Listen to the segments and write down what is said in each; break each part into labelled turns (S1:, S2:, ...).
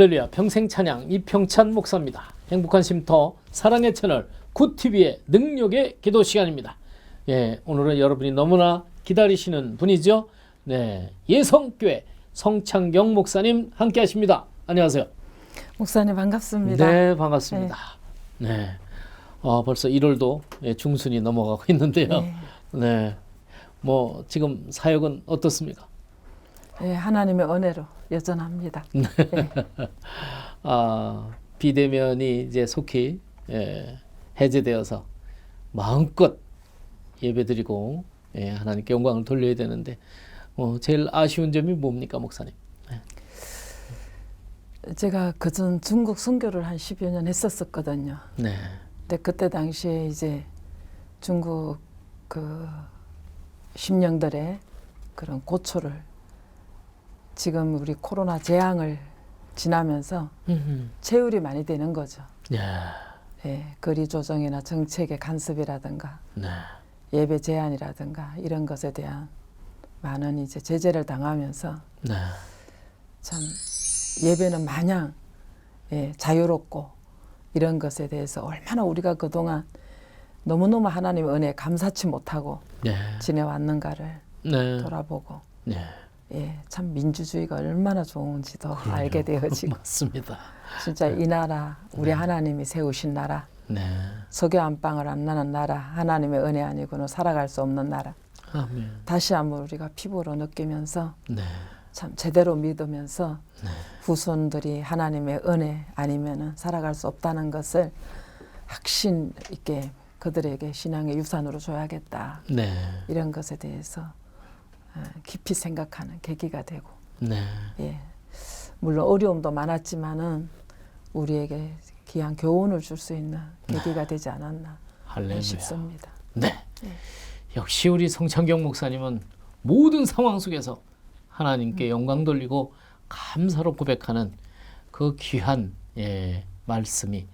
S1: 할렐루야 평생 찬양 이평찬 목사입니다. 행복한 쉼터 사랑의 채널 굿TV의 능력의 기도 시간입니다. 예, 오늘은 여러분이 너무나 기다리시는 분이죠. 네, 예성교회 성창경 목사님 함께 하십니다. 안녕하세요.
S2: 목사님 반갑습니다.
S1: 네, 반갑습니다. 네. 어, 벌써 1월도 예, 중순이 넘어가고 있는데요.
S2: 네.
S1: 네. 뭐 지금 사역은 어떻습니까?
S2: 예, 하나님의 은혜로 여전합니다. 네.
S1: 아, 비대면이 이제 속히 예, 해제되어서 마음껏 예배드리고 예, 하나님께 영광을 돌려야 되는데 어, 제일 아쉬운 점이 뭡니까 목사님?
S2: 제가 그전 중국 선교를 한 10여 년 했었었거든요.
S1: 네,
S2: 근데 그때 당시에 이제 중국 그 심령들의 그런 고초를 지금 우리 코로나 재앙을 지나면서
S1: 음흠.
S2: 체율이 많이 되는 거죠.
S1: 야,
S2: 예, 거리 조정이나 정책의 간섭이라든가
S1: 네,
S2: 예배 제한이라든가 이런 것에 대한 많은 이제 제재를 당하면서
S1: 네,
S2: 참 예배는 마냥 예, 자유롭고 이런 것에 대해서 얼마나 우리가 그동안 너무너무 하나님의 은혜에 감사치 못하고
S1: 네,
S2: 지내왔는가를
S1: 네,
S2: 돌아보고
S1: 네,
S2: 예, 참 민주주의가 얼마나 좋은지도
S1: 그럼요.
S2: 알게 되어지고.
S1: 맞습니다.
S2: 진짜 이 나라 우리 하나님이 세우신 나라.
S1: 네,
S2: 석유 안방을 안 나는 나라 하나님의 은혜 아니고는 살아갈 수 없는 나라.
S1: 아멘.
S2: 다시 한번 우리가 피부로 느끼면서
S1: 네,
S2: 참 제대로 믿으면서
S1: 네,
S2: 후손들이 하나님의 은혜 아니면은 살아갈 수 없다는 것을 확신 있게 그들에게 신앙의 유산으로 줘야겠다.
S1: 네,
S2: 이런 것에 대해서 어, 깊이 생각하는 계기가 되고
S1: 네,
S2: 예 물론 어려움도 많았지만은 우리에게 귀한 교훈을 줄 수 있는 계기가 되지 않았나
S1: 할렐루야.
S2: 싶습니다.
S1: 네. 역시 우리 성창경 목사님은 모든 상황 속에서 하나님께 영광 돌리고 감사로 고백하는 그 귀한 예, 말씀이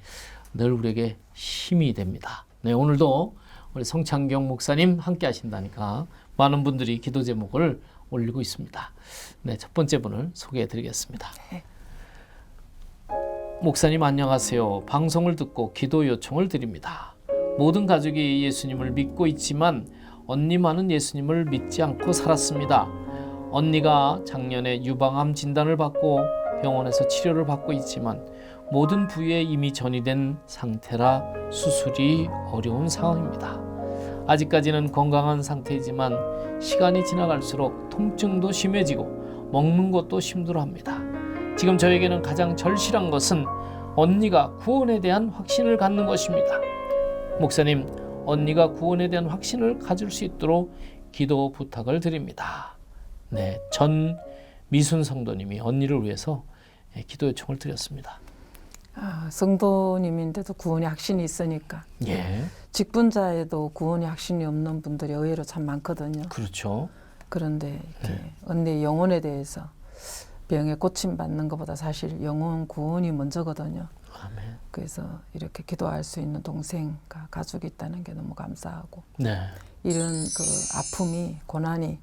S1: 늘 우리에게 힘이 됩니다. 네, 오늘도 우리 성창경 목사님 함께 하신다니까 많은 분들이 기도 제목을 올리고 있습니다. 네, 첫 번째 분을 소개해 드리겠습니다.
S2: 네.
S1: 목사님 안녕하세요. 방송을 듣고 기도 요청을 드립니다. 모든 가족이 예수님을 믿고 있지만 언니만은 예수님을 믿지 않고 살았습니다. 언니가 작년에 유방암 진단을 받고 병원에서 치료를 받고 있지만 모든 부위에 이미 전이된 상태라 수술이 어려운 상황입니다. 아직까지는 건강한 상태이지만 시간이 지나갈수록 통증도 심해지고 먹는 것도 힘들어합니다. 지금 저에게는 가장 절실한 것은 언니가 구원에 대한 확신을 갖는 것입니다. 목사님, 언니가 구원에 대한 확신을 가질 수 있도록 기도 부탁을 드립니다. 네, 전 미순 성도님이 언니를 위해서 예, 기도 요청을 드렸습니다.
S2: 아, 성도님인데도 구원의 확신이 있으니까
S1: 예,
S2: 직분자에도 구원의 확신이 없는 분들이 의외로 참 많거든요.
S1: 그렇죠.
S2: 그런데 이렇게 언니의 영혼에 대해서 병에 고침 받는 것보다 사실 영혼 구원이 먼저거든요.
S1: 아멘.
S2: 그래서 이렇게 기도할 수 있는 동생과 가족이 있다는 게 너무 감사하고
S1: 네,
S2: 이런 그 아픔이 고난이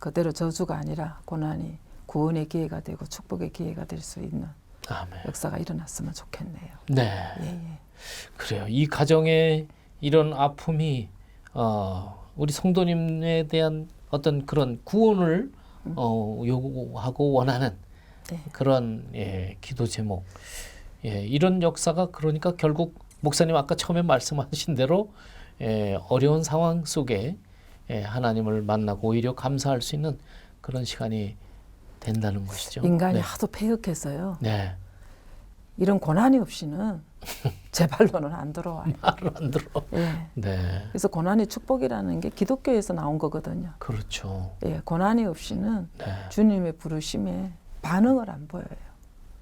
S2: 그대로 저주가 아니라 고난이 구원의 기회가 되고 축복의 기회가 될 수 있는
S1: 아멘.
S2: 역사가 일어났으면 좋겠네요.
S1: 네.
S2: 예, 예.
S1: 그래요. 이 가정의 이런 아픔이 어, 우리 성도님에 대한 어떤 그런 구원을 어, 요구하고 원하는
S2: 네.
S1: 그런 예, 기도 제목. 예, 이런 역사가 그러니까 결국 목사님 아까 처음에 말씀하신 대로 예, 어려운 상황 속에 예, 하나님을 만나고 오히려 감사할 수 있는 그런 시간이 된다는 것이죠.
S2: 인간이
S1: 네.
S2: 하도 폐역해서요.
S1: 네.
S2: 이런 고난이 없이는 제 발로는 안 들어와요.
S1: 말을 안 들어.
S2: 예.
S1: 네.
S2: 그래서 고난이 축복이라는 게 기독교에서 나온 거거든요.
S1: 그렇죠.
S2: 예, 고난이 없이는
S1: 네.
S2: 주님의 부르심에 반응을 안 보여요.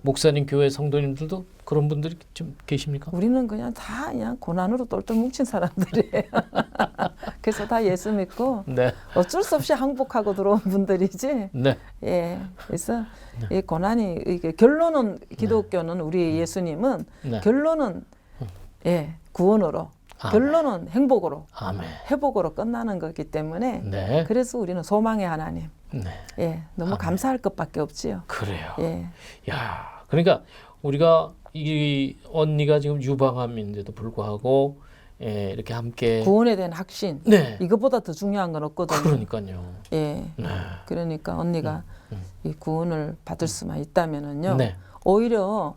S1: 목사님 교회 성도님들도 그런 분들이 좀 계십니까?
S2: 우리는 그냥 다 그냥 고난으로 똘똘 뭉친 사람들이에요. 그래서 다 예수 믿고
S1: 네.
S2: 어쩔 수 없이 항복하고 들어온 분들이지.
S1: 네.
S2: 예, 그래서 이 고난이 이게 결론은 기독교는 우리 예수님은
S1: 네.
S2: 결론은 예 구원으로
S1: 아멘.
S2: 결론은 행복으로
S1: 아멘.
S2: 회복으로 끝나는 거기 때문에
S1: 네.
S2: 그래서 우리는 소망의 하나님
S1: 네.
S2: 예 너무
S1: 아멘.
S2: 감사할 것밖에 없지요.
S1: 그래요.
S2: 예.
S1: 야, 그러니까 우리가 이 언니가 지금 유방암인데도 불구하고 예, 이렇게 함께
S2: 구원에 대한 확신
S1: 네.
S2: 이것보다 더 중요한 건 없거든요.
S1: 그러니까요.
S2: 예.
S1: 네.
S2: 그러니까 언니가
S1: 음,
S2: 이 구원을 받을 수만 있다면은요.
S1: 네.
S2: 오히려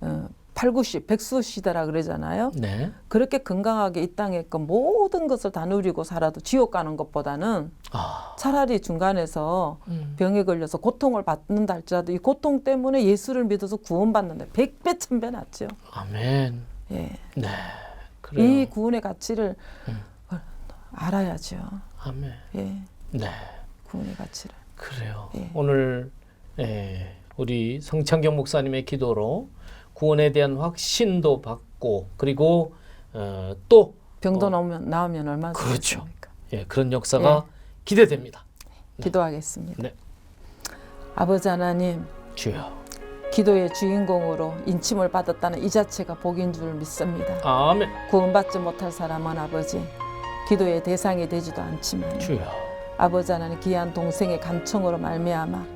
S2: 어, 8, 90, 백수 시대라 그러잖아요.
S1: 네.
S2: 그렇게 건강하게 이 땅에 그 모든 것을 다 누리고 살아도 지옥 가는 것보다는
S1: 아.
S2: 차라리 중간에서
S1: 음.
S2: 병에 걸려서 고통을 받는다 할지라도 이 고통 때문에 예수를 믿어서 구원받는데 백배 천배 낫죠.
S1: 아멘.
S2: 예.
S1: 네. 그래요.
S2: 이 구원의 가치를
S1: 음.
S2: 어, 알아야죠.
S1: 아멘.
S2: 예.
S1: 네.
S2: 구원의 가치를.
S1: 그래요.
S2: 예.
S1: 오늘 예, 우리 성창경 목사님의 기도로 구원에 대한 확신도 받고 그리고 어, 또
S2: 병도
S1: 어.
S2: 나오면 나오면 얼마나
S1: 그렇죠.
S2: 좋겠습니까?
S1: 예, 그런 역사가 기대됩니다.
S2: 기도하겠습니다.
S1: 네.
S2: 아버지 하나님,
S1: 주여.
S2: 기도의 주인공으로 인침을 받았다는 이 자체가 복인 줄 믿습니다.
S1: 아멘.
S2: 구원받지 못할 사람은 아버지, 기도의 대상이 되지도 않지만
S1: 주여.
S2: 아버지 하나님 귀한 동생의 간청으로 말미암아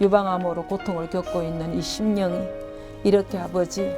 S2: 유방암으로 고통을 겪고 있는 이 심령이 이렇게 아버지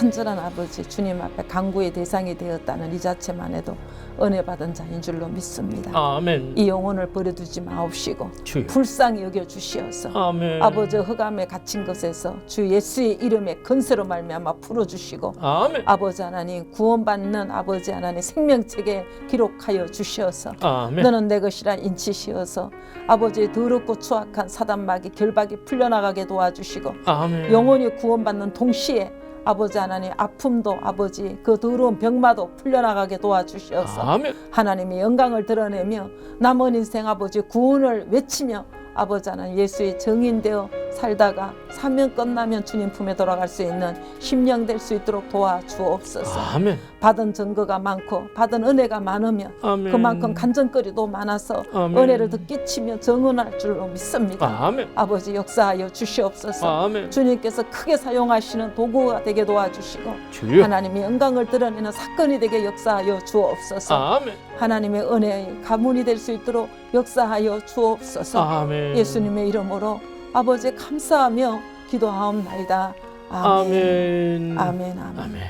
S2: 간절한 아버지 주님 앞에 강구의 대상이 되었다는 이 자체만 해도 은혜 받은 자인 줄로 믿습니다.
S1: 아멘.
S2: 이 영혼을 버려두지 마옵시고
S1: 주여.
S2: 불쌍히 여겨 주시어서
S1: 아멘.
S2: 아버지 흑암에 갇힌 것에서 주 예수의 이름에 건세로 말미암아 풀어 주시고
S1: 아멘.
S2: 아버지 하나님 구원받는 아버지 하나님 생명책에 기록하여 주시어서
S1: 아멘.
S2: 너는 내 것이라 인치시어서 아버지의 더럽고 추악한 사단마귀 결박이 풀려나가게 도와주시고
S1: 아멘.
S2: 영혼이 구원받는 동시에 아버지 하나님 아픔도 아버지 그 더러운 병마도 풀려나가게 도와주시어서
S1: 아멘.
S2: 하나님의 영광을 드러내며 남은 인생 아버지 구원을 외치며 아버지 하나님 예수의 정인 되어 살다가 사명 끝나면 주님 품에 돌아갈 수 있는 심령 될 수 있도록 도와주옵소서
S1: 아멘.
S2: 받은 증거가 많고 받은 은혜가 많으면
S1: 아멘.
S2: 그만큼 간증거리도 많아서
S1: 아멘.
S2: 은혜를 더 끼치며 정언할 줄로 믿습니다
S1: 아멘.
S2: 아버지 역사하여 주시옵소서
S1: 아멘.
S2: 주님께서 크게 사용하시는 도구가 되게 도와주시고
S1: 주여.
S2: 하나님의 영광을 드러내는 사건이 되게 역사하여 주옵소서
S1: 아멘.
S2: 하나님의 은혜의 가문이 될 수 있도록 역사하여 주옵소서.
S1: 아멘.
S2: 예수님의 이름으로 아버지 감사하며 기도하옵나이다. 아멘.
S1: 아멘.
S2: 아멘. 아멘.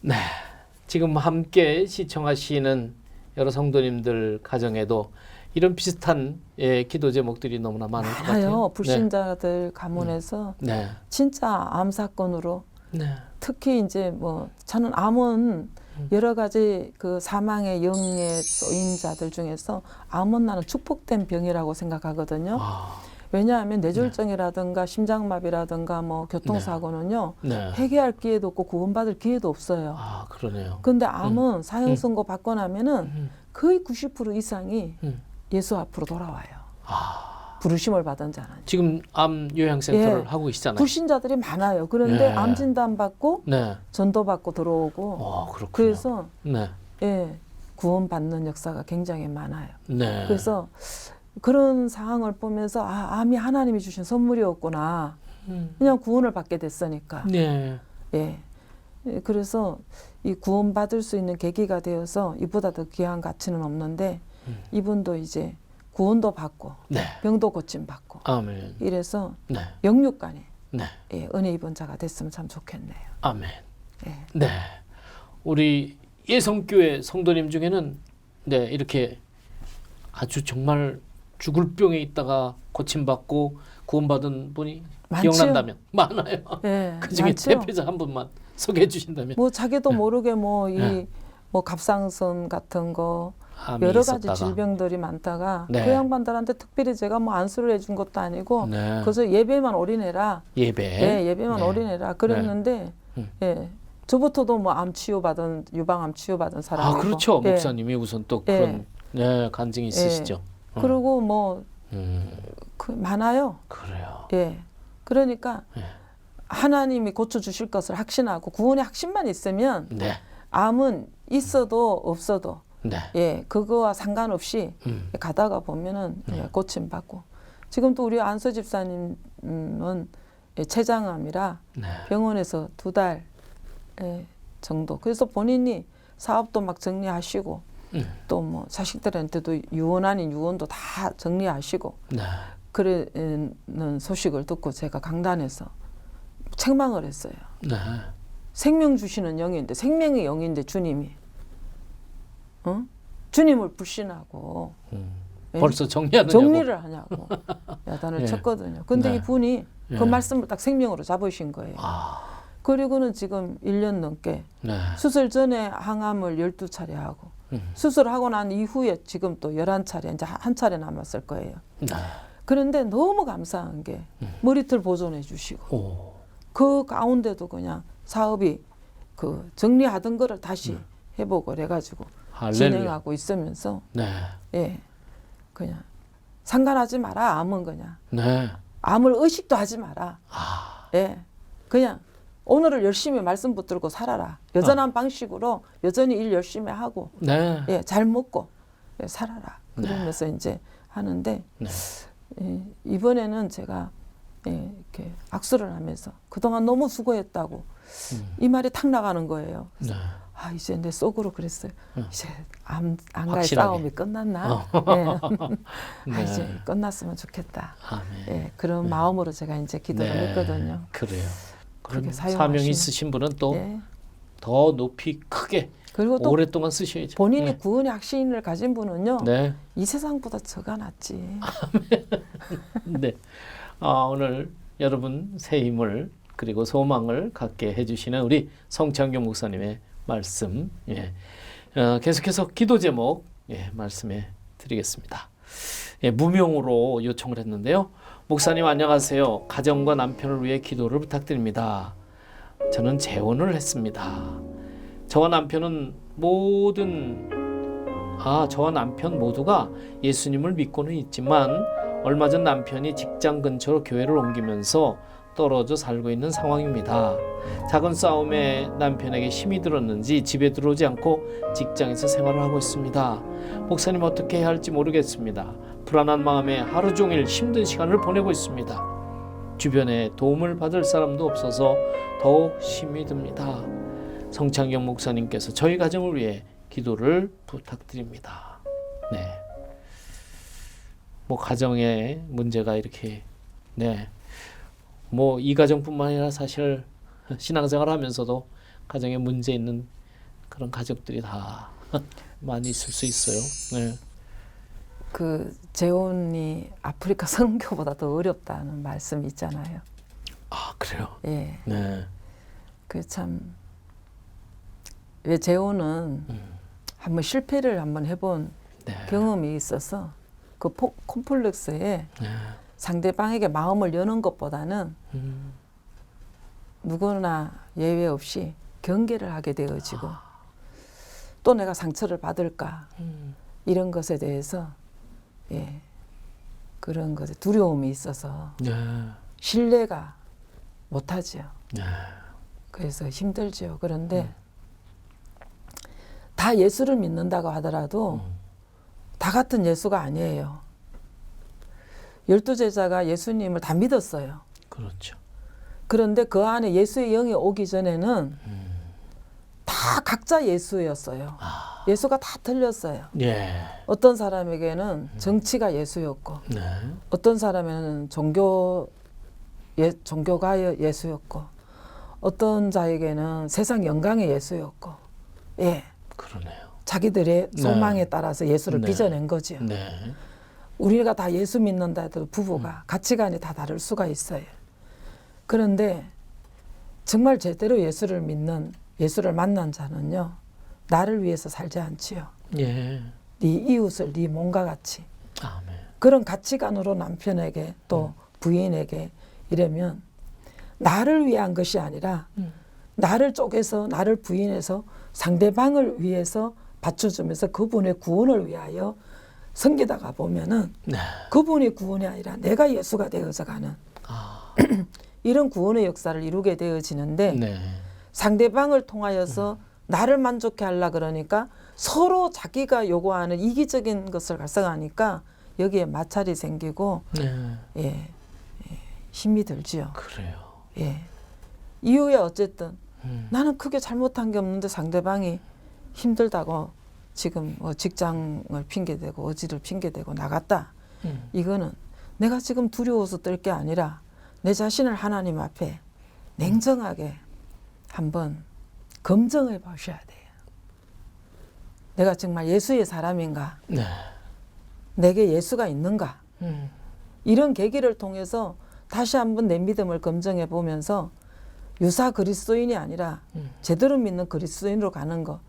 S1: 네. 지금 함께 시청하시는 여러 성도님들 가정에도 이런 비슷한 예, 기도 제목들이 너무나 많을 것 같아요.
S2: 불신자들 가문에서
S1: 네.
S2: 진짜 암 사건으로
S1: 네.
S2: 특히 이제 뭐 저는 암은
S1: 음.
S2: 여러 가지 그 사망의 영에 쏘인 자들 중에서 암은 나는 축복된 병이라고 생각하거든요.
S1: 아.
S2: 왜냐하면 뇌졸중이라든가 심장마비라든가 뭐 교통사고는요
S1: 네.
S2: 회개할 기회도 없고 구원받을 기회도 없어요.
S1: 아, 그러네요.
S2: 근데 암은 사형 선고 받고 나면은
S1: 음.
S2: 거의 90% 이상이
S1: 음.
S2: 예수 앞으로 돌아와요.
S1: 아.
S2: 부르심을 받은 자는.
S1: 지금 암 요양센터를
S2: 예.
S1: 하고 계시잖아요.
S2: 불신자들이 많아요. 그런데
S1: 예.
S2: 암 진단 받고
S1: 네.
S2: 전도 받고 들어오고
S1: 어, 그렇군요.
S2: 그래서
S1: 네.
S2: 예 구원 받는 역사가 굉장히 많아요.
S1: 네.
S2: 그래서 그런 상황을 보면서 아 암이 하나님이 주신 선물이었구나.
S1: 음.
S2: 그냥 구원을 받게 됐으니까.
S1: 네.
S2: 예. 예, 그래서 이 구원 받을 수 있는 계기가 되어서 이보다 더 귀한 가치는 없는데
S1: 음.
S2: 이분도 이제 구원도 받고
S1: 네.
S2: 병도 고침 받고
S1: 아멘.
S2: 이래서
S1: 네.
S2: 영육간에
S1: 네.
S2: 예, 은혜 입은 자가 됐으면 참 좋겠네요.
S1: 아멘.
S2: 예.
S1: 네. 우리 예성교회 성도님 중에는 네, 이렇게 아주 정말 죽을 병에 있다가 고침받고 구원받은 분이
S2: 많지요.
S1: 기억난다면 많아요.
S2: 예,
S1: 그 중에
S2: 많죠?
S1: 대표자 한 분만 소개해 주신다면
S2: 뭐 자기도 모르게 뭐이
S1: 네.
S2: 뭐 갑상선 같은 거 여러 가지
S1: 있었다가.
S2: 질병들이 많다가
S1: 네.
S2: 그 양반들한테 특별히 제가 뭐 안수를 해준 것도 아니고
S1: 네.
S2: 그래서 예배만 올인해라.
S1: 예배.
S2: 예, 예배만
S1: 네.
S2: 올인해라. 그랬는데
S1: 음.
S2: 예. 저부터도 뭐 암 치유 받은 유방암 치유 받은
S1: 아
S2: 사람이고.
S1: 그렇죠.
S2: 예.
S1: 목사님이 우선 또
S2: 예.
S1: 그런 네, 간증이 있으시죠. 어.
S2: 그리고 뭐
S1: 음,
S2: 그 많아요.
S1: 그래요.
S2: 예. 그러니까
S1: 예.
S2: 하나님이 고쳐 주실 것을 확신하고 구원의 확신만 있으면
S1: 네.
S2: 암은 있어도 없어도
S1: 네.
S2: 예, 그거와 상관없이
S1: 음.
S2: 가다가 보면은
S1: 네.
S2: 예, 고침 받고 지금 또 우리 안서 집사님은 예, 췌장암이라
S1: 네.
S2: 병원에서 두달 예, 정도. 그래서 본인이 사업도 막 정리하시고
S1: 음.
S2: 또뭐 자식들한테도 유언 아닌 유언도 다 정리하시고
S1: 네.
S2: 그러는 소식을 듣고 제가 강단에서 책망을 했어요.
S1: 네.
S2: 생명 주시는 영인데 생명의 영인데 주님이 어? 주님을 불신하고
S1: 음.
S2: 예?
S1: 벌써 정리하느냐고.
S2: 정리를 하냐고 야단을
S1: 예.
S2: 쳤거든요. 근데
S1: 네.
S2: 이분이
S1: 예.
S2: 그 말씀을 딱 생명으로 잡으신 거예요.
S1: 아,
S2: 그리고는 지금 1년 넘게
S1: 네.
S2: 수술 전에 항암을 12차례 하고
S1: 음.
S2: 수술하고 난 이후에 지금 또 11차례 이제 한 차례 남았을 거예요.
S1: 네.
S2: 그런데 너무 감사한 게
S1: 음.
S2: 머리털 보존해 주시고
S1: 오.
S2: 그 가운데도 그냥 사업이 그 정리하던 거를 다시 해보고 그래가지고
S1: 음. 할렐루야.
S2: 진행하고 있으면서
S1: 네.
S2: 예 그냥 상관하지 마라 암은 그냥
S1: 네.
S2: 암을 의식도 하지 마라
S1: 아,
S2: 예 그냥 오늘을 열심히 말씀 붙들고 살아라 여전한 방식으로 여전히 일 열심히 하고
S1: 네.
S2: 예잘 먹고 예, 살아라 그러면서 이제 하는데
S1: 네.
S2: 예, 이번에는 제가 예, 이렇게 악수를 하면서 그동안 너무 수고했다고
S1: 음.
S2: 이 말이 탁 나가는 거예요.
S1: 네.
S2: 아 이제 내 속으로 그랬어요.
S1: 응.
S2: 이제 암, 안갈. 싸움이 끝났나?
S1: 어.
S2: 예. 아,
S1: 네.
S2: 이제 끝났으면 좋겠다.
S1: 아멘.
S2: 예, 그런 마음으로 제가 이제 기도를
S1: 네.
S2: 했거든요.
S1: 그래요.
S2: 그렇게
S1: 사명이
S2: 사용하신-
S1: 있으신 분은 또
S2: 예.
S1: 더 높이 크게
S2: 그리고 또
S1: 오랫동안 쓰셔야죠.
S2: 본인이
S1: 네.
S2: 구원의 확신을 가진 분은요,
S1: 네.
S2: 이 세상보다 저가 낫지.
S1: 네. 아, 오늘 여러분 새 힘을 그리고 소망을 갖게 해주시는 우리 성창경 목사님의 말씀, 예. 어, 계속해서 기도 제목, 예, 말씀해 드리겠습니다. 예, 무명으로 요청을 했는데요. 목사님 안녕하세요. 가정과 남편을 위해 기도를 부탁드립니다. 저는 재혼을 했습니다. 저와 남편은 모든 아, 저와 남편 모두가 예수님을 믿고는 있지만 얼마 전 남편이 직장 근처로 교회를 옮기면서 떨어져 살고 있는 상황입니다. 작은 싸움에 남편에게 힘이 들었는지 집에 들어오지 않고 직장에서 생활을 하고 있습니다. 목사님 어떻게 해야 할지 모르겠습니다. 불안한 마음에 하루 종일 힘든 시간을 보내고 있습니다. 주변에 도움을 받을 사람도 없어서 더욱 힘이 듭니다. 성창경 목사님께서 저희 가정을 위해 기도를 부탁드립니다. 네. 뭐 가정에 문제가 이렇게 네. 뭐 이 가정뿐만 아니라 사실 신앙생활 하면서도 가정에 문제 있는 그런 가족들이 다 많이 있을 수 있어요. 네.
S2: 그 재혼이 아프리카 선교보다 더 어렵다는 말씀이 있잖아요.
S1: 아, 그래요.
S2: 예,
S1: 네.
S2: 그참왜 재혼은
S1: 음.
S2: 한번 실패를 한번 해본
S1: 네.
S2: 경험이 있어서 그 포, 콤플렉스에
S1: 네.
S2: 상대방에게 마음을 여는 것보다는
S1: 음.
S2: 누구나 예외 없이 경계를 하게 되어지고 또 내가 상처를 받을까
S1: 음.
S2: 이런 것에 대해서 예 그런 것에 두려움이 있어서
S1: 네.
S2: 신뢰가 못하지요.
S1: 네.
S2: 그래서 힘들지요. 그런데 다 예수를 믿는다고 하더라도
S1: 음.
S2: 다 같은 예수가 아니에요. 열두 제자가 예수님을 다 믿었어요.
S1: 그렇죠.
S2: 그런데 그 안에 예수의 영이 오기 전에는
S1: 음.
S2: 다 각자 예수였어요.
S1: 아.
S2: 예수가 다 틀렸어요.
S1: 예.
S2: 어떤 사람에게는 정치가 예수였고,
S1: 네.
S2: 어떤 사람에는 종교 예, 종교가 예- 예수였고, 어떤 자에게는 세상 영광의 예수였고, 예,
S1: 그러네요.
S2: 자기들의
S1: 네.
S2: 소망에 따라서 예수를
S1: 네.
S2: 빚어낸 거죠.
S1: 네.
S2: 우리가 다 예수 믿는다 해도 부부가
S1: 음.
S2: 가치관이 다 다를 수가 있어요. 그런데 정말 제대로 예수를 믿는 예수를 만난 자는요 나를 위해서 살지 않지요.
S1: 예.
S2: 네 이웃을 네 몸과 같이
S1: 아멘.
S2: 그런 가치관으로 남편에게 또 부인에게 이러면 나를 위한 것이 아니라
S1: 음.
S2: 나를 쪼개서 나를 부인해서 상대방을 위해서 받쳐주면서 그분의 구원을 위하여 섬기다가 보면은
S1: 네.
S2: 그분이 구원이 아니라 내가 예수가 되어져 가는
S1: 아.
S2: 이런 구원의 역사를 이루게 되어지는데
S1: 네.
S2: 상대방을 통하여서 나를 만족해 하려 그러니까 서로 자기가 요구하는 이기적인 것을 발생하니까 여기에 마찰이 생기고
S1: 네.
S2: 예, 예, 힘이 들지요.
S1: 그래요.
S2: 예. 이후에 어쨌든
S1: 음.
S2: 나는 크게 잘못한 게 없는데 상대방이 힘들다고 지금 뭐 직장을 핑계대고 어지를 핑계대고 나갔다.
S1: 음.
S2: 이거는 내가 지금 두려워서 떨게 아니라 내 자신을 하나님 앞에 냉정하게 한번 검증해 보셔야 돼요. 내가 정말 예수의 사람인가?
S1: 네.
S2: 내게 예수가 있는가?
S1: 음.
S2: 이런 계기를 통해서 다시 한번 내 믿음을 검증해 보면서 유사 그리스도인이 아니라
S1: 음.
S2: 제대로 믿는 그리스도인으로 가는 거.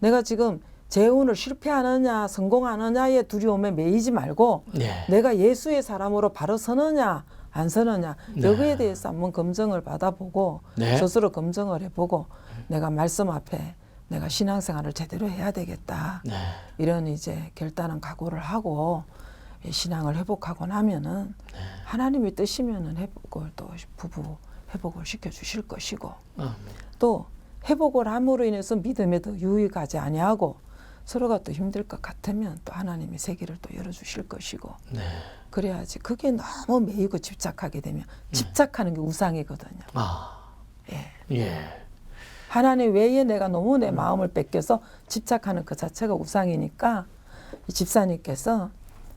S2: 내가 지금 재혼을 실패하느냐 성공하느냐의 두려움에 매이지 말고
S1: 네.
S2: 내가 예수의 사람으로 바로 서느냐 안 서느냐
S1: 네.
S2: 여기에 대해서 한번 검증을 받아보고
S1: 네.
S2: 스스로 검증을 해보고 내가 말씀 앞에 내가 신앙생활을 제대로 해야 되겠다
S1: 네.
S2: 이런 이제 결단은 각오를 하고 이 신앙을 회복하고 나면은
S1: 네.
S2: 하나님이 뜻이면은 회복을 또 부부 회복을 시켜 주실 것이고
S1: 아,
S2: 또 회복을 함으로 인해서 믿음에 더 유익하지 아니하고 서로가 또 힘들 것 같으면 또 하나님이 세계를 또 열어주실 것이고
S1: 네.
S2: 그래야지 그게 너무 매이고 집착하게 되면 집착하는 게 우상이거든요.
S1: 아.
S2: 예.
S1: 예.
S2: 하나님 외에 내가 너무 내 마음을 뺏겨서 집착하는 그 자체가 우상이니까 이 집사님께서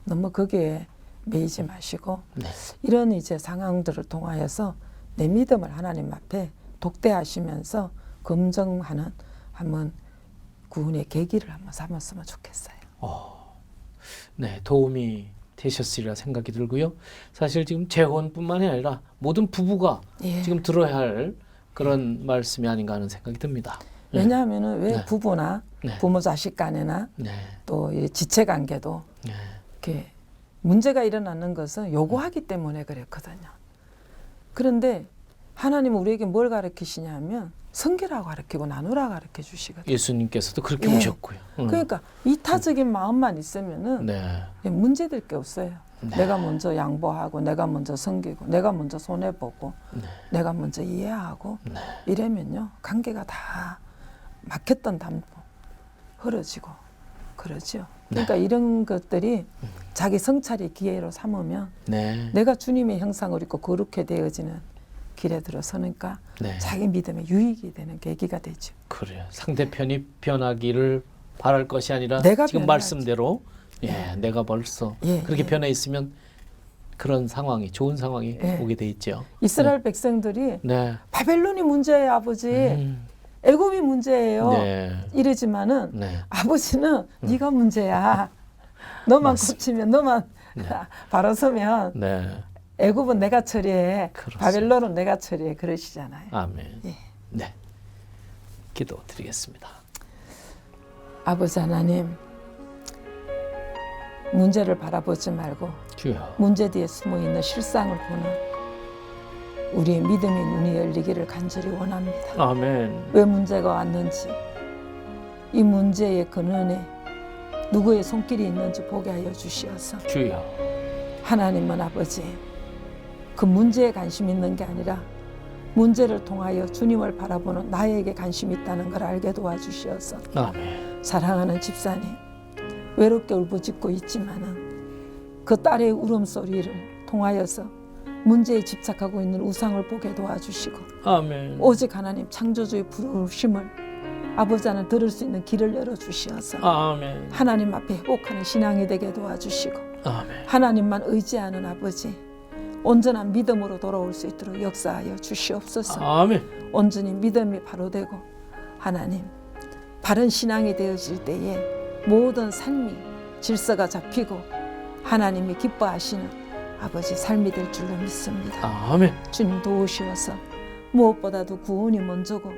S2: 너무 거기에 매이지 마시고
S1: 네.
S2: 이런 이제 상황들을 통하여서 내 믿음을 하나님 앞에 독대하시면서 검증하는 한번 구원의 계기를 한번 삼았으면 좋겠어요.
S1: 네, 도움이 되셨으리라 생각이 들고요. 사실 지금 재혼뿐만이 아니라 모든 부부가
S2: 예.
S1: 지금 들어야 할 그런 말씀이 아닌가 하는 생각이 듭니다. 예.
S2: 왜냐하면은 왜
S1: 네.
S2: 부부나
S1: 네.
S2: 부모 자식 간에나
S1: 네.
S2: 또이 지체 관계도
S1: 네.
S2: 이렇게 문제가 일어나는 것은 요구하기 때문에 그랬거든요. 그런데 하나님은 우리에게 뭘 가르치시냐면 성결하고 가르치고 나누라 가르쳐 주시거든요.
S1: 예수님께서도 그렇게
S2: 예.
S1: 오셨고요. 음.
S2: 그러니까 이타적인 마음만 있으면은
S1: 네.
S2: 문제될 게 없어요.
S1: 네.
S2: 내가 먼저 양보하고 내가 먼저 섬기고 내가 먼저 손해 보고
S1: 네.
S2: 내가 먼저 이해하고
S1: 네.
S2: 이러면요 관계가 다 막혔던 담보 흐려지고 그러죠. 그러니까
S1: 네.
S2: 이런 것들이
S1: 음.
S2: 자기 성찰의 기회로 삼으면
S1: 네.
S2: 내가 주님의 형상을 입고 거룩해 되어지는 길에 들어서니까
S1: 네.
S2: 자기 믿음에 유익이 되는 계기가 되죠.
S1: 그래요. 상대편이 변하기를 바랄 것이 아니라
S2: 내가
S1: 지금
S2: 변해야지.
S1: 말씀대로 예, 내가 벌써
S2: 예,
S1: 그렇게
S2: 예.
S1: 변해 있으면 그런 상황이 좋은 상황이
S2: 예.
S1: 오게 돼 있죠.
S2: 이스라엘 백성들이
S1: 네.
S2: 바벨론이 문제예요, 아버지.
S1: 음.
S2: 애굽이 문제예요.
S1: 네.
S2: 이러지만은
S1: 네.
S2: 아버지는 네가 문제야. 너만
S1: 맞습니다.
S2: 고치면 너만
S1: 네.
S2: 바로 서면
S1: 네.
S2: 애굽은 내가 처리해.
S1: 그렇습니다.
S2: 바벨론은 내가 처리해. 그러시잖아요.
S1: 아멘.
S2: 예.
S1: 네. 기도 드리겠습니다.
S2: 아버지 하나님 문제를 바라보지 말고
S1: 주여.
S2: 문제 뒤에 숨어 있는 실상을 보는 우리의 믿음의 눈이 열리기를 간절히 원합니다.
S1: 아멘.
S2: 왜 문제가 왔는지 이 문제의 근원에 누구의 손길이 있는지 보게 하여 주시어서
S1: 주여.
S2: 하나님은 아버지 그 문제에 관심 있는 게 아니라 문제를 통하여 주님을 바라보는 나에게 관심 있다는 걸 알게 도와주시어서
S1: 아멘.
S2: 사랑하는 집사님 외롭게 울부짖고 있지만은 그 딸의 울음소리를 통하여서 문제에 집착하고 있는 우상을 보게 도와주시고
S1: 아멘.
S2: 오직 하나님 창조주의 부르심을 아버지 안에 들을 수 있는 길을 열어주시어서
S1: 아멘.
S2: 하나님 앞에 회복하는 신앙이 되게 도와주시고
S1: 아멘.
S2: 하나님만 의지하는 아버지 온전한 믿음으로 돌아올 수 있도록 역사하여 주시옵소서
S1: 아멘.
S2: 온전히 믿음이 바로 되고 하나님 바른 신앙이 되어질 때에 모든 삶이 질서가 잡히고 하나님이 기뻐하시는 아버지 삶이 될 줄로 믿습니다.
S1: 아멘.
S2: 주님 도우시어서 무엇보다도 구원이 먼저고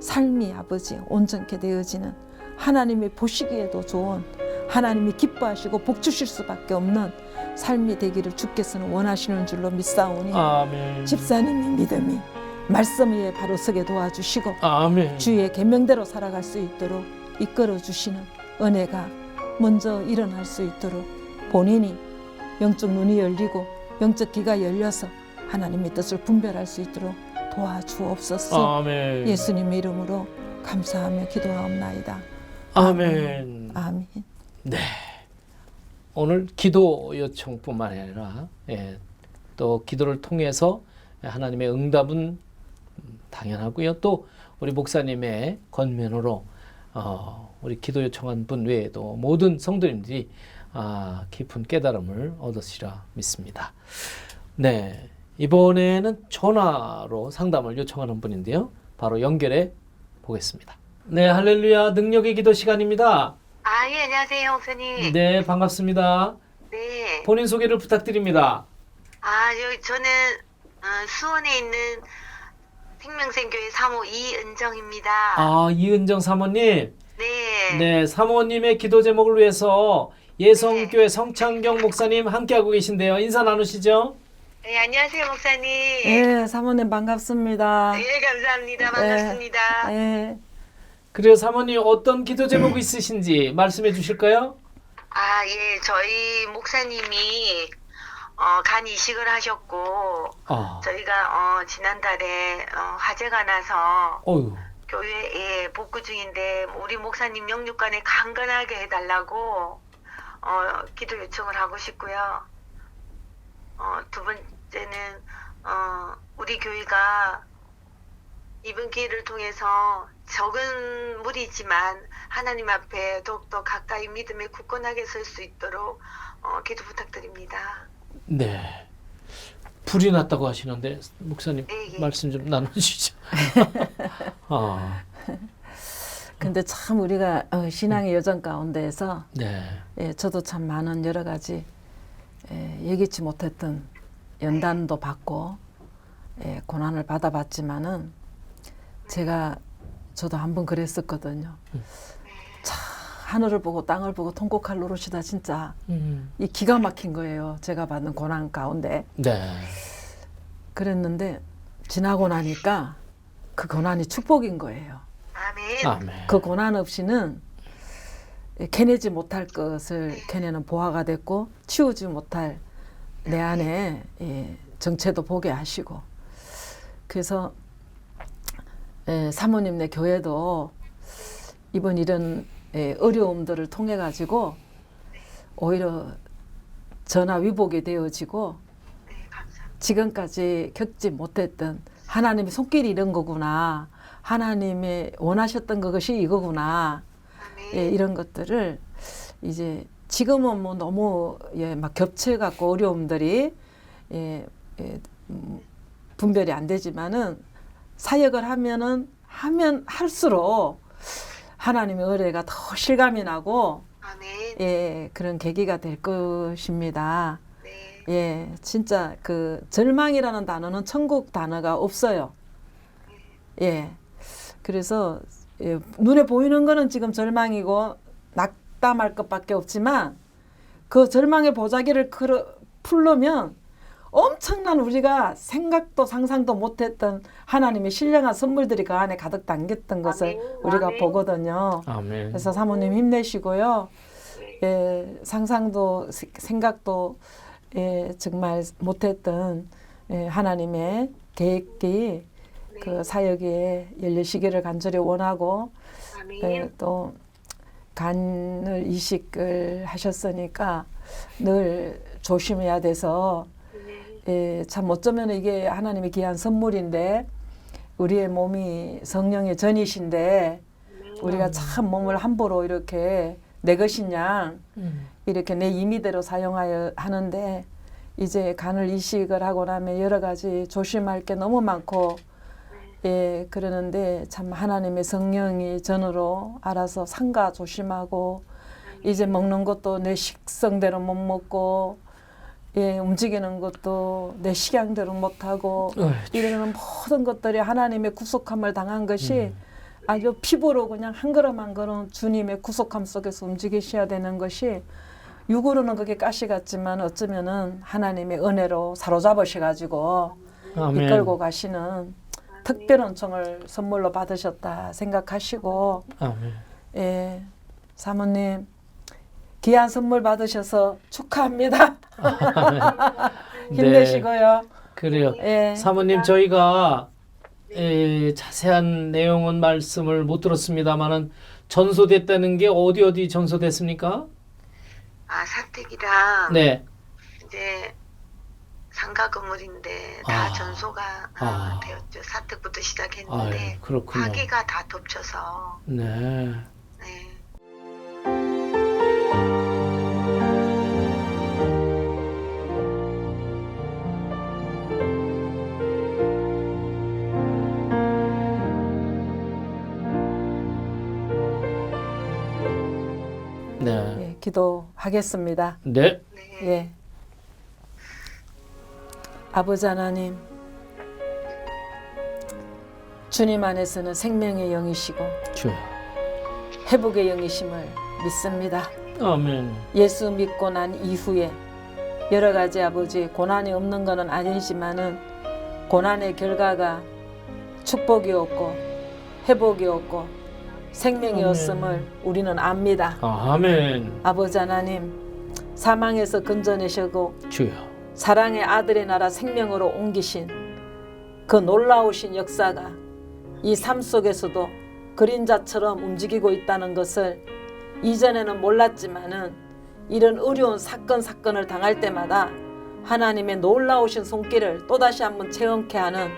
S2: 삶이 아버지 온전케 되어지는 하나님이 보시기에도 좋은 하나님이 기뻐하시고 복 주실 수밖에 없는 삶이 되기를 주께서는 원하시는 줄로 믿사오니
S1: 아멘.
S2: 집사님의 믿음이 말씀 위에 바로 서게 도와주시고
S1: 아멘.
S2: 주의 계명대로 살아갈 수 있도록 이끌어 주시는 은혜가 먼저 일어날 수 있도록 본인이 영적 눈이 열리고 영적 귀가 열려서 하나님의 뜻을 분별할 수 있도록 도와주옵소서.
S1: 아멘.
S2: 예수님의 이름으로 감사하며 기도하옵나이다.
S1: 아멘.
S2: 아멘.
S1: 네. 오늘 기도 요청뿐만 아니라 예, 또 기도를 통해서 하나님의 응답은 당연하고요. 또 우리 목사님의 권면으로 어, 우리 기도 요청한 분 외에도 모든 성도님들이 아, 깊은 깨달음을 얻으시라 믿습니다. 네. 이번에는 전화로 상담을 요청하는 분인데요. 바로 연결해 보겠습니다. 네, 할렐루야 능력의 기도 시간입니다.
S3: 아, 예, 안녕하세요, 목사님.
S1: 네, 반갑습니다.
S3: 네.
S1: 본인 소개를 부탁드립니다.
S3: 아, 여기 저는 어, 수원에 있는 생명생교회 사모 이은정입니다.
S1: 아, 이은정 사모님.
S3: 네.
S1: 네, 사모님의 기도 제목을 위해서 예성교회 성창경 목사님 함께하고 계신데요. 인사 나누시죠?
S3: 네, 안녕하세요, 목사님.
S2: 예, 사모님 반갑습니다.
S3: 예, 감사합니다. 반갑습니다.
S2: 예.
S1: 그래요, 사모님 어떤 기도 제목 있으신지 말씀해 주실까요?
S3: 아, 예, 저희 목사님이 어, 간 이식을 하셨고
S1: 아,
S3: 저희가 어, 지난달에 어, 화재가 나서
S1: 어유,
S3: 교회에 복구 중인데 우리 목사님 영육간에 강건하게 해달라고 어, 기도 요청을 하고 싶고요. 어, 두 번째는 어, 우리 교회가 이번 기회를 통해서 적은 무리지만 하나님 앞에 더욱더 가까이 믿음에 굳건하게 설 수 있도록 어, 기도 부탁드립니다.
S1: 네. 불이 났다고 하시는데 목사님
S3: 네, 예.
S1: 말씀 좀 나누시죠. 아,
S2: 근데 참 우리가 어, 신앙의 여정 가운데에서
S1: 네,
S2: 예, 저도 참 많은 여러 가지 예, 예기치 못했던 연단도 받고 예, 고난을 받아봤지만은 제가 저도 한 번 그랬었거든요. 참 하늘을 보고 땅을 보고 통곡할 노릇이다 진짜
S1: 음,
S2: 이 기가 막힌 거예요. 제가 받는 고난 가운데
S1: 네,
S2: 그랬는데 지나고 나니까 그 고난이 축복인 거예요.
S3: 아멘.
S1: 아멘.
S2: 그 고난 없이는 캐내지 못할 것을 캐내는 보화가 됐고 치우지 못할 내 안에 예, 정체도 보게 하시고 그래서 예, 사모님네 교회도 이번 이런 예, 어려움들을 통해 가지고 오히려 전화 위복이 되어지고
S3: 네, 감사합니다.
S2: 지금까지 겪지 못했던 하나님의 손길이 이런 거구나. 하나님의 원하셨던 그것이 이거구나.
S3: 아멘.
S2: 예, 이런 것들을 이제 지금은 뭐 너무 예, 막 겹쳐 갖고 어려움들이 예, 예, 음, 분별이 안 되지만은 사역을 하면은 하면 할수록 하나님의 은혜가 더 실감이 나고
S3: 아멘.
S2: 예, 그런 계기가 될 것입니다.
S3: 네.
S2: 예, 진짜 그 절망이라는 단어는 천국 단어가 없어요. 예. 그래서 예, 눈에 보이는 거는 지금 절망이고 낙담할 것밖에 없지만 그 절망의 보자기를 풀려면 엄청난 우리가 생각도 상상도 못했던 하나님의 신령한 선물들이 그 안에 가득 담겼던 것을
S3: 아멘,
S2: 우리가
S3: 아멘.
S2: 보거든요.
S1: 아멘.
S2: 그래서 사모님 힘내시고요. 예, 상상도 세- 생각도 예, 정말 못했던 예, 하나님의 계획이 그 사역에 열리시기를 간절히 원하고. 예, 또 간을 이식을 하셨으니까 늘 조심해야 돼서
S3: 네.
S2: 예, 참 어쩌면 이게 하나님의 귀한 선물인데 우리의 몸이 성령의 전이신데 우리가 참 몸을 함부로 이렇게 내 것이냐
S1: 음,
S2: 이렇게 내 임의대로 사용하여 하는데 이제 간을 이식을 하고 나면 여러 가지 조심할 게 너무 많고 예 그러는데 참 하나님의 성령이 전으로 알아서 상가 조심하고 이제 먹는 것도 내 식성대로 못 먹고 예 움직이는 것도 내 식양대로 못 하고
S1: 어이,
S2: 이러는 모든 것들이 하나님의 구속함을 당한 것이 아주 피부로 그냥 한 걸음 한 걸음 주님의 구속함 속에서 움직이셔야 되는 것이 육으로는 그게 가시 같지만 어쩌면은 하나님의 은혜로 사로잡으셔가지고
S1: 아멘.
S2: 이끌고 가시는 특별한 총을 선물로 받으셨다 생각하시고
S1: 아멘.
S2: 예 사모님 귀한 선물 받으셔서 축하합니다
S1: 네,
S2: 힘내시고요
S1: 그래요.
S2: 예
S1: 사모님 저희가 에, 자세한 내용은 말씀을 못 들었습니다만은 전소됐다는 게 어디 어디 전소됐습니까?
S3: 아, 사택이랑
S1: 네.
S3: 이제 상가 건물인데 다
S1: 아.
S3: 전소가
S1: 아.
S3: 아, 되었죠. 사택부터 시작했는데
S1: 아유, 그렇군요.
S3: 화기가 다 덮쳐서
S1: 네.
S3: 네.
S2: 기도하겠습니다.
S1: 네.
S3: 네.
S2: 예. 아버지 하나님, 주님 안에서는 생명의 영이시고
S1: 주여.
S2: 회복의 영이심을 믿습니다.
S1: 아멘.
S2: 예수 믿고 난 이후에 여러 가지 아버지 고난이 없는 것은 아니지만은 고난의 결과가 축복이 없고 회복이 없고 생명이
S1: 아멘.
S2: 우리는 압니다.
S1: 아멘.
S2: 아버지 하나님 사망에서 건져내시고
S1: 주여.
S2: 사랑의 아들의 나라 생명으로 옮기신 그 놀라우신 역사가 이 삶 속에서도 그림자처럼 움직이고 있다는 것을 이전에는 몰랐지만은 이런 어려운 사건 사건을 당할 때마다 하나님의 놀라우신 손길을 또다시 한번 체험케 하는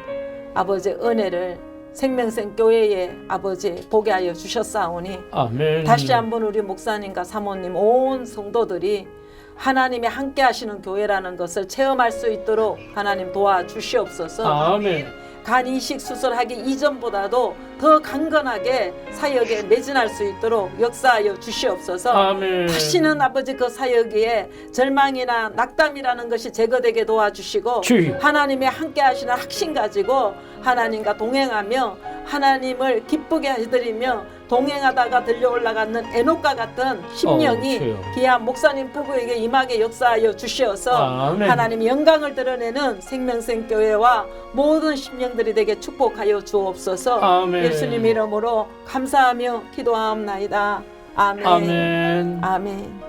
S2: 아버지 은혜를 생명생 교회에 아버지 보게 하여 주셨사오니
S1: 아멘.
S2: 다시 한번 우리 목사님과 사모님 온 성도들이 하나님이 함께 하시는 교회라는 것을 체험할 수 있도록 하나님 도와주시옵소서.
S1: 아멘.
S2: 간 이식 수술하기 이전보다도 더 강건하게 사역에 매진할 수 있도록 역사하여 주시옵소서.
S1: 아멘.
S2: 다시는 아버지 그 사역에 절망이나 낙담이라는 것이 제거되게 도와주시고
S1: 주여.
S2: 하나님의 함께 하시는 확신 가지고 하나님과 동행하며 하나님을 기쁘게 해드리며 동행하다가 들려 올라가는 에녹과 같은 심령이
S1: 어, 주여.
S2: 귀한 목사님 부부에게 임하게 역사하여 주시어서
S1: 아멘.
S2: 하나님 영광을 드러내는 생명생 교회와 모든 심령들이 되게 축복하여 주옵소서
S1: 아멘.
S2: 예수님 이름으로 감사하며 기도하옵나이다 아멘
S1: 아멘.
S2: 아멘 아멘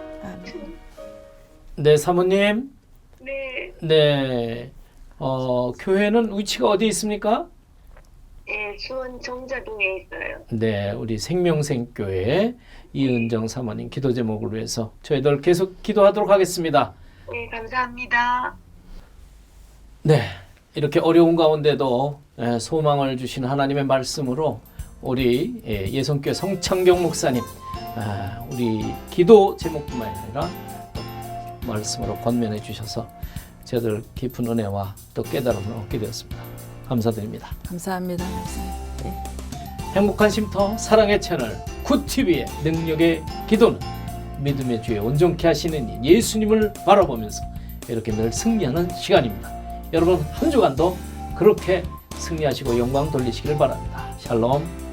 S1: 네, 사모님.
S3: 네.
S1: 네. 어, 교회는 위치가 어디 있습니까?
S3: 예, 수원 정자동에 있어요.
S1: 네, 우리 생명생교회 이은정 사모님 기도 제목을 위해서 저희들 계속 기도하도록 하겠습니다.
S3: 네, 감사합니다.
S1: 네, 이렇게 어려운 가운데도 예, 소망을 주신 하나님의 말씀으로 우리 예, 예성교회 성창경 목사님 아, 우리 기도 제목뿐만 아니라 또 말씀으로 권면해 주셔서 저희들 깊은 은혜와 또 깨달음을 얻게 되었습니다. 감사드립니다.
S2: 감사합니다 네.
S1: 행복한 쉼터 사랑의 채널 굿TV의 능력의 기도는 믿음의 주에 온전케 하시는 이 예수님을 바라보면서 이렇게 늘 승리하는 시간입니다. 여러분 한 주간도 그렇게 승리하시고 영광 돌리시길 바랍니다. 샬롬